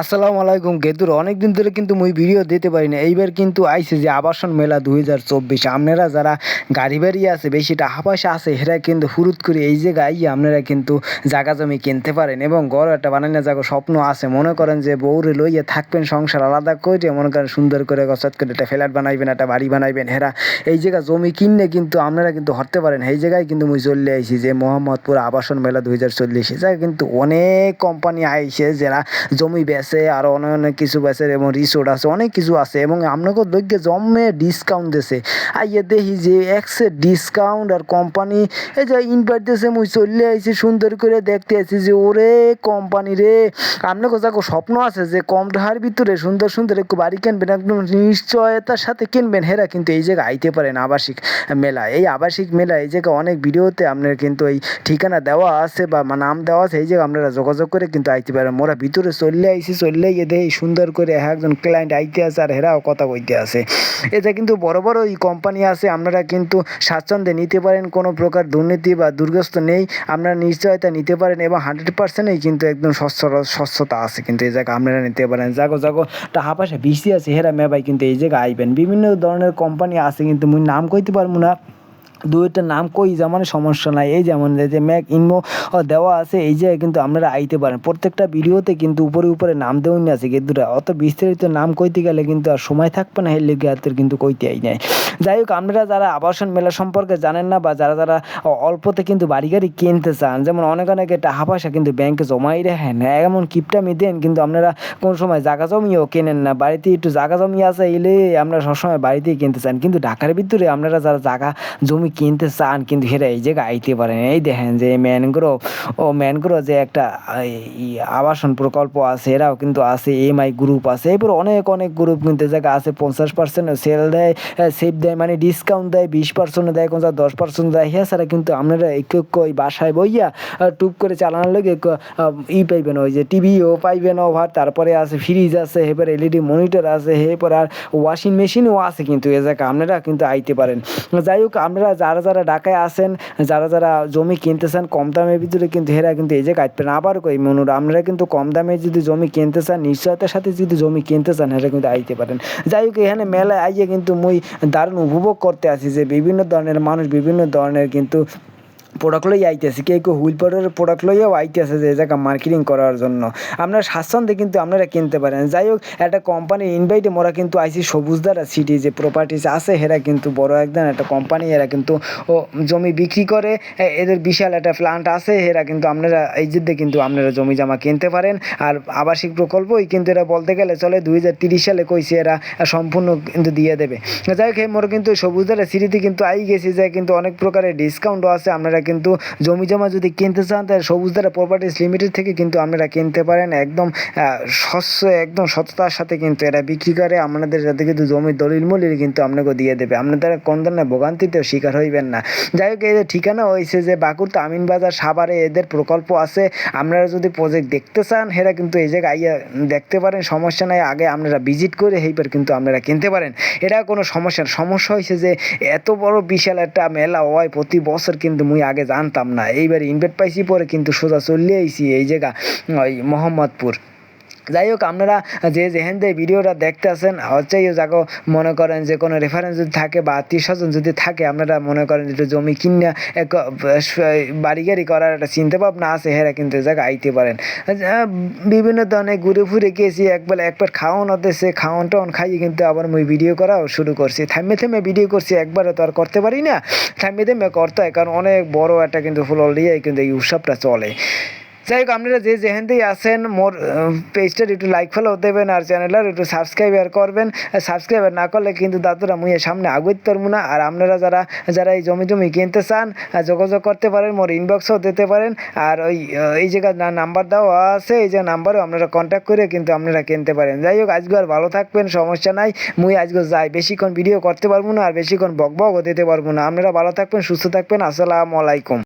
আসসালামু আলাইকুম গেদুর অনেক দিন ধরে কিন্তু মুই ভিডিও দিতে পারি না এইবার কিন্তু আইছে যে আবাসন মেলা দুই হাজার চব্বিশ। আপনারা যারা গাড়ি বাড়ি আছে বেশি টাকা পয়সা আছে, হেরা কিন্তু ফুরুত করে এই জায়গায় আপনারা কিন্তু জাগা জমি কিনতে পারেন এবং ঘর একটা বানানো জায়গা স্বপ্ন আছে। মনে করেন যে বউরে লইয়া থাকবেন, সংসার আলাদা করে মনে করেন সুন্দর করে গছত করে একটা ফ্ল্যাট বানাইবেন, একটা বাড়ি বানাইবেন। হেরা এই জায়গা জমি কিনলে কিন্তু আপনারা কিন্তু হরতে পারেন। এই জায়গায় কিন্তু মুই চলে আইছি যে মোহাম্মদপুর আবাসন মেলা দুই হাজার চল্লিশ। এই জায়গায় কিন্তু অনেক কোম্পানি আইছে যারা জমি বেচে আরও অনেক অনেক কিছু বেচে এবং রিসোর্ট আছে, অনেক কিছু আছে এবং আপনাকে দৈগ্যে জমে ডিসকাউন্ট দিছে। ইয়ে দেখি যে একসে ডিসকাউন্ট আর কোম্পানি এই যে ইনভাইট দিয়েছে মুই চলে আইছি, সুন্দর করে দেখতে আইছি যে ওরে কোম্পানি রে, আপনাকে যাকে স্বপ্ন আছে যে কম টাকার ভিতরে সুন্দর সুন্দর একটু বাড়ি কিনবেন, একদম নিশ্চয়তার সাথে কিনবেন। হেরা কিন্তু এই জায়গায় আইতে পারেন আবাসিক মেলা। এই আবাসিক মেলা, এই জায়গায় অনেক ভিডিওতে আপনার কিন্তু এই ঠিকানা দেওয়া আছে বা নাম দেওয়া আছে, এই জায়গায় আপনারা যোগাযোগ করে কিন্তু আইতে পারেন। মোরা ভিতরে চললে আইসি চললে গিয়ে সুন্দর করে একজন ক্লায়েন্ট আইতে আছে আর হেরাও কথা কইতে আছে এতে কিন্তু বড় বড় এই কোম্পানি আছে, আপনারা কিন্তু স্বাচ্ছন্দ্যে নিতে পারেন, কোনো প্রকার দুর্নীতি বা দুর্গস্থ নেই। আপনারা নিশ্চয়তা নিতে পারেন এবং হান্ড্রেড পার্সেন্টই কিন্তু একদম স্বচ্ছ, স্বচ্ছতা আছে কিন্তু এই জায়গায় আপনারা নিতে পারেন। জাগো জাগো, টাকা পয়সা বেশি আছে, হেরা মেবাই কিন্তু এই জায়গায় আইবেন। বিভিন্ন ধরনের কোম্পানি আছে কিন্তু মুই নাম কইতে পারব না। দুইটা নাম কই যেমন সমস্যা নাই। এই যেমন যে ম্যাক ইনমো দেওয়া আছে, এই জায়গায় কিন্তু আপনারা আইতে পারেন। প্রত্যেকটা ভিডিওতে কিন্তু উপরে উপরে নাম দেওয়া আছে কিন্তু অত বিস্তারিত নাম কইতে গেলে কিন্তু আর সময় থাকবে না, এর লেগে হাতের কিন্তু কইতে আই নাই। যাই হোক, আপনারা যারা আবাসন মেলা সম্পর্কে জানেন না বা যারা যারা অল্পতে কিন্তু বাড়ি গাড়ি কিনতে চান, যেমন অনেক অনেকে টাকা পয়সা কিন্তু ব্যাংকে জমাই রাখেন এমন কিপটামি দেন, কিন্তু আপনারা কোন সময় জাগা জমিও কেনেন না। বাড়িতে একটু জাগা জমি আছে, এলে আপনারা সবসময় বাড়িতেই কিনতে চান। কিন্তু ঢাকার ভিতরে আপনারা যারা জাগা জমি কিনতে চান, কিন্তু হেরা এই জায়গায় আইতে পারেন। এই দেখেন যে ম্যানগ্রোভ ও ম্যানগ্রোভ যে একটা আবাসন প্রকল্প আছে, এরাও কিন্তু আছে এমআই গ্রুপ আছে। এরপর অনেক অনেক গ্রুপ কিন্তু জায়গা আছে, পঞ্চাশ পার্সেন্ট সেল দেয় সেভ দেয় মানে ডিসকাউন্ট দেয়, বিশ পার্সেন্ট দেয়, কোন দশ পার্সেন্ট দেয়। হ্যাঁ এছাড়া কিন্তু আপনারা একটু ওই বাসায় বইয়া টুপ করে চালানোর লেগে ই পাইবেন, ওই যে টিভিও পাইবেন, ওভার, তারপরে আছে ফ্রিজ আছে এবার এলইডি মনিটর আছে, এরপর আর ওয়াশিং মেশিনও আছে কিন্তু এ জায়গায়, আপনারা কিন্তু আইতে পারেন। যাই হোক, আপনারা যারা যারা ঢাকায় আসেন যারা যারা জমি কিনতে চান কম দামের ভিতরে কিন্তু হেরা কিন্তু এই যে কাজ পেন আবার কই মনুর, আপনারা কিন্তু কম দামে যদি জমি কিনতে চান নিশ্চয়তার সাথে যদি জমি কিনতে চান হেরা কিন্তু আইতে পারেন। যাই হোক, এখানে মেলায় আইয়ে কিন্তু মুই দারুণ উপভোগ করতে আসি যে বিভিন্ন ধরনের মানুষ, বিভিন্ন ধরনের কিন্তু প্রোডাক্ট লই আইতেছে, কেউ কেউ হুইল পাউডারের প্রোডাক্ট লইয়াও আইতেছে যে জায়গা মার্কেটিং করার জন্য। আপনারা স্বাচ্ছন্দ্যে কিন্তু আপনারা কিনতে পারেন। যাই হোক, একটা কোম্পানির ইনভাইটে মোরা কিন্তু আইসি সবুজদারা সিটি যে প্রপার্টিস আছে, হেরা কিন্তু বড় একদম একটা কোম্পানি এরা কিন্তু ও জমি বিক্রি করে। এদের বিশাল একটা প্লান্ট আছে এরা কিন্তু আপনারা এই জিদ্দে কিন্তু আপনারা জমি জমা কিনতে পারেন। আর আবাসিক প্রকল্পই কিন্তু এরা বলতে গেলে চলে, দুই হাজার তিরিশ সালে কইছে এরা সম্পূর্ণ কিন্তু দিয়ে দেবে। যাই হোক মোর কিন্তু সবুজদারা সিটিতে কিন্তু আই গেছি যে কিন্তু অনেক প্রকারের ডিসকাউন্টও আছে, আপনারা কিন্তু জমি জমা যদি কিনতে চান, তাহলে সবুজধারা প্রপার্টিস লিমিটেড থেকে কিন্তু আপনারা কিনতে পারেন। একদম স্বচ্ছ, একদম সততার সাথে কিন্তু এরা বিক্রি করে। আপনাদের যাতে কিন্তু জমির দলিল মলিল কিন্তু আপনাকে দিয়ে দেবে। আপনারা কোন ধরনের ভোগান্তিতেও শিকার হইবেন না। যাই হোক, এদের ঠিকানা হয়েছে যে বাকুর আমিন বাজার সাভারে এদের প্রকল্প আছে। আপনারা যদি প্রজেক্ট দেখতে চান হেরা কিন্তু এই জায়গায় আইয়া দেখতে পারেন। সমস্যা নাই, আগে আপনারা ভিজিট করে হেইবার কিন্তু আপনারা কিনতে পারেন। এটা কোনো সমস্যা সমস্যা হয়েছে যে এত বড় বিশাল একটা মেলা হয়, প্রতি বছর কিন্তু মুই আগে জানতাম না। এইবার ইনভাইট পাইছি পরে কিন্তু সোজা চলে আইছি এই জায়গা, ওই মোহাম্মদপুর। যাই হোক আপনারা যে যেহেন দিয়ে ভিডিওটা দেখতে আসেন হচ্ছে যাকে মনে করেন যে কোনো রেফারেন্স যদি থাকে বা আত্মীয় স্বজন যদি থাকে, আপনারা মনে করেন যে জমি কিনে এক বাড়ি গাড়ি করার একটা চিন্তা ভাবনা আছে, হেরা কিন্তু জায়গা আইতে পারেন। বিভিন্ন ধরনের ঘুরে ফুরে গেছি একবার একবার খাওয়ান সে খাওয়ান টাওয়ান খাইয়ে কিন্তু আবার মুই ভিডিও করাও শুরু করছি। থামে থেমে ভিডিও করছি একবারে তো আর করতে পারি না। থামে থেমে করতে হয়, কারণ অনেক বড় একটা কিন্তু ফুল দিয়ে কিন্তু এই উৎসবটা চলে। যাই হোক আপনারা যে যেখানতেই আসেন মোর পেজটার একটু লাইক ফলো দেবেন আর চ্যানেলের একটু সাবস্ক্রাইবার করবেন। সাবস্ক্রাইবার না করলে কিন্তু দাদুরা মুইয়ে সামনে আগুইতে পারব না। আর আপনারা যারা যারা এই জমি জমি কিনতে চান যোগাযোগ করতে পারেন, মোর ইনবক্সও দিতে পারেন। আর ওই এই জায়গায় নাম্বার দেওয়া আছে, এই যে নাম্বারও আপনারা কন্ট্যাক্ট করে কিন্তু আপনারা কিনতে পারেন। যাই হোক আজকে আর ভালো থাকবেন, সমস্যা নাই। মুই আজকে যাই, বেশিক্ষণ ভিডিও করতে পারব না, আর বেশিক্ষণ বক বকও দিতে পারব না। আপনারা ভালো থাকবেন, সুস্থ থাকবেন। আসসালামু আলাইকুম।